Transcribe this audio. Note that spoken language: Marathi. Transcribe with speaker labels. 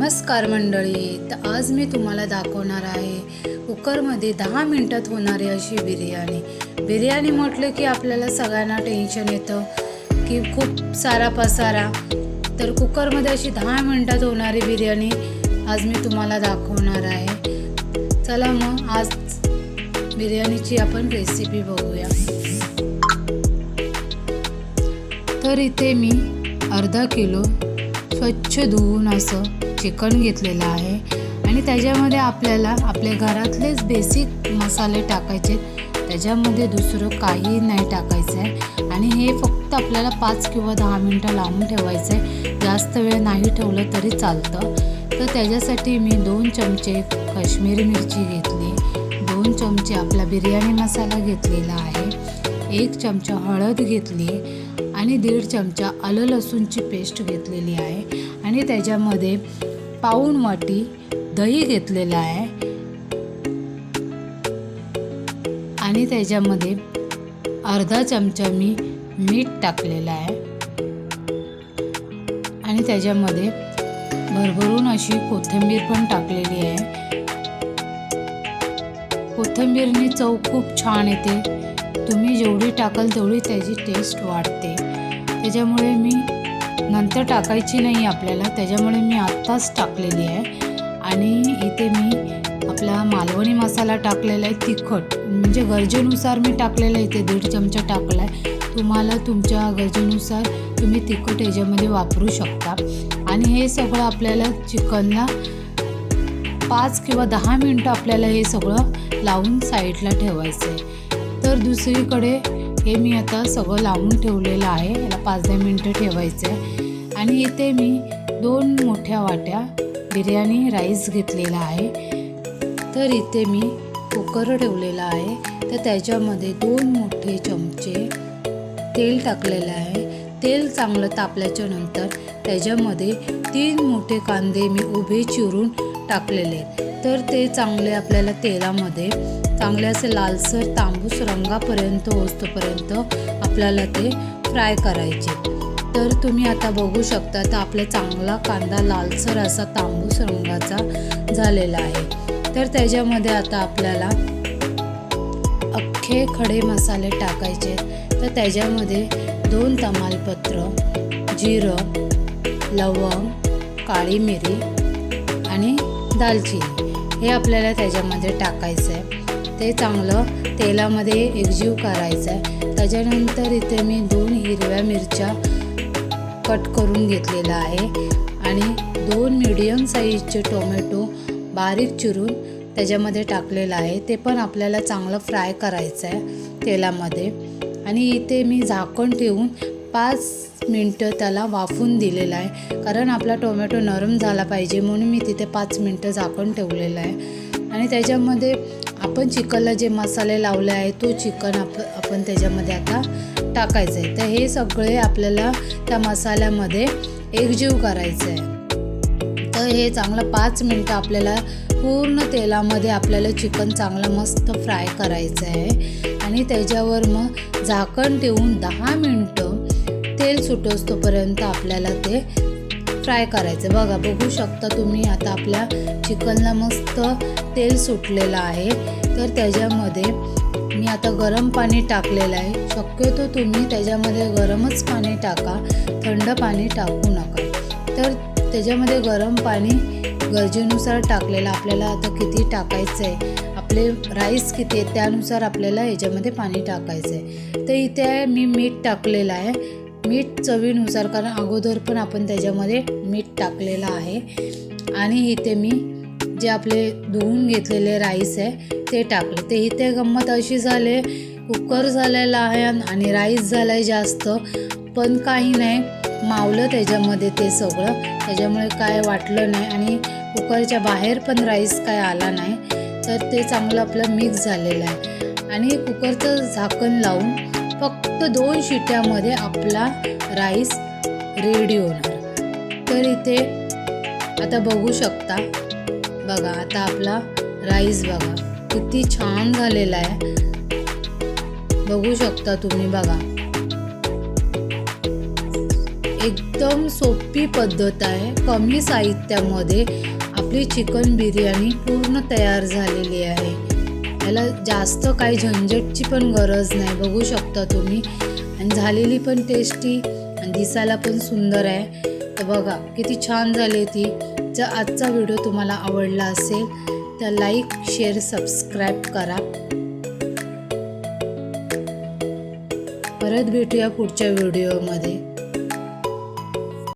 Speaker 1: नमस्कार मंडळी. तर आज मी तुम्हाला दाखवणार आहे कुकरमध्ये दहा मिनटात होणारी अशी बिर्याणी. बिर्याणी म्हटलं की आपल्याला सगळ्यांना टेन्शन येतं की खूप सारा पसारा. तर कुकरमध्ये अशी दहा मिनटात होणारी बिर्याणी आज मी तुम्हाला दाखवणार आहे. चला मग आज बिर्याणीची आपण रेसिपी बघूया. तर इथे मी अर्धा किलो स्वच्छ धुवून असं चिकन घेतलेलं आहे. आणि त्याच्यामध्ये आपल्याला आपल्या घरातलेच बेसिक मसाले टाकायचे. त्याच्यामध्ये दुसरं काही नाही टाकायचं आहे आणि हे फक्त आपल्याला पाच किंवा दहा मिनटं लावून ठेवायचं आहे जास्त वेळ नाही ठेवलं तरी चालतं. तर त्याच्यासाठी मी दोन चमचे काश्मीरी मिरची घेतली. दोन चमचे आपला बिर्याणी मसाला घेतलेला आहे. एक चमचा हळद घेतली. आणि दीड चमचा आलं लसूणची पेस्ट घेतलेली आहे. आणि त्याच्यामध्ये पाऊण वाटी दही घेतलेलं आहे. आणि त्याच्यामध्ये अर्धा चमचा मी मीठ टाकलेलं आहे. आणि त्याच्यामध्ये भरभरून अशी कोथिंबीर पण टाकलेली आहे. कोथिंबीरनी चव खूप छान येते. तुम्ही जेवढी टाकाल तेवढी त्याची टेस्ट वाढते. त्याच्यामुळे मी नंतर टाकायची नाही आपल्याला. त्याच्यामुळे मी आत्ताच टाकलेली आहे. आणि इथे मी आपला मालवणी मसाला टाकलेला आहे तिखट. म्हणजे गरजेनुसार मी टाकलेला आहे इथे. दीड चमचा टाकला आहे तुम्हाला तुमच्या गरजेनुसार तुम्ही तिखट याच्यामध्ये वापरू शकता. आणि हे सगळं आपल्याला चिकनला पाच किंवा दहा मिनटं आपल्याला हे सगळं लावून साईडला ठेवायचं आहे तर दुसरीकडे हे मी आता सगळं लावून ठेवलेलं आहे. याला पाच दहा मिनटं ठेवायचं आहे आणि इथे मी दोन मोठ्या वाट्या बिर्याणी राईस घेतलेला आहे. तर इथे मी कुकर ठेवलेला आहे. तर त्याच्यामध्ये दोन मोठे चमचे तेल टाकलेलं आहे. तेल चांगलं तापल्याच्या नंतर त्याच्यामध्ये तीन मोठे कांदे मी उभे चिरून टाकलेले तर ते चांगले आपल्याला तेलामध्ये चांगले असे लालसर तांबूस रंगापर्यंत होतोपर्यंत आपल्याला ते फ्राय करायचे तर तुम्ही आता बघू शकता तर आपला चांगला कांदा लालसर असा तांबूस रंगाचा झालेला आहे. तर त्याच्यामध्ये आता आपल्याला अख्खे खडे मसाले टाकायचे तर त्याच्यामध्ये दोन तमालपत्र जिरं लवंग काळी मिरी आणि दालचिनी हे आपल्याला त्याच्यामध्ये टाकायचं आहे ते चांगलं तेलामध्ये एकजीव करायचं आहे त्याच्यानंतर इथे मी दोन हिरव्या मिरच्या कट करून घेतलेला आहे. आणि दोन मीडियम साईजचे टोमॅटो बारीक चिरून त्याच्यामध्ये टाकलेलं आहे. ते पण आपल्याला चांगलं फ्राय करायचं आहे तेलामध्ये. आणि इथे मी झाकण ठेवून पाच मिनटं त्याला वाफून दिलेलं आहे. कारण आपला टोमॅटो नरम झाला पाहिजे म्हणून मी तिथे पाच मिनटं झाकण ठेवलेलं आहे. आणि त्याच्यामध्ये आपण चिकनला जे मसाले लावले आहे तो चिकन आप आपण त्याच्यामध्ये आता टाकायचं आहे तर हे सगळे आपल्याला त्या मसाल्यामध्ये एकजीव करायचं आहे तर हे चांगलं पाच मिनटं आपल्याला पूर्ण तेलामध्ये आपल्याला चिकन चांगलं मस्त फ्राय करायचं आहे आणि त्याच्यावर मग झाकण ठेवून दहा मिनटं तेल सुटोस्तोपर्यंत आपल्याला ते फ्राय करायचं बघा बघू शकता तुम्ही आता आपल्या चिकनला मस्त तेल सुटलेलं आहे. तर त्याच्यामध्ये मी आता गरम पाणी टाकलेलं आहे. शक्यतो तुम्ही त्याच्यामध्ये गरमच पाणी टाका. थंड पाणी टाकू नका. तर त्याच्यामध्ये गरम पाणी गरजेनुसार टाकलेलं आपल्याला आता किती टाकायचं आहे? आपले राईस किती आहे त्यानुसार आपल्याला याच्यामध्ये पाणी टाकायचं आहे. तर इथे मी मीठ टाकलेलं आहे. मीठ चवीनुसार कारण अगोदर पण आपण त्याच्यामध्ये मीठ टाकलेलं आहे. आणि इथे मी जे आपले धुवून घेतलेले राईस आहे ते टाकले. ते इथे गंमत अशी झाले कुकर झालेला आहे आणि राईस झाला आहे जास्त पण काही नाही. मावलं त्याच्यामध्ये ते सगळं. त्याच्यामुळे काय वाटलं नाही आणि कुकरच्या बाहेर पण राईस काय आला नाही. तर ते चांगलं आपलं मिक्स झालेलं आहे. आणि कुकरचं झाकण लावून फक्त दोन शिट्यामध्ये आपला राईस रेडी होणार. तर इथे आता बघू शकता बघा आता आपला राईस बघा. किती छान झालेला आहे. बघू शकता तुम्ही बघा. एकदम सोपी पद्धत आहे. कमी साहित्यामध्ये आपली चिकन बिर्याणी पूर्ण तयार झालेली आहे. याला जास्त काही झंझटची पण गरज नाही. बघू शकता तुम्ही. आणि झालेली पण टेस्टी आणि दिसायला पण सुंदर आहे. तर बघा किती छान झाली ती. जर आजचा व्हिडिओ तुम्हाला आवडला असेल तर लाईक शेअर सबस्क्राईब करा. परत भेटूया पुढच्या व्हिडिओमध्ये.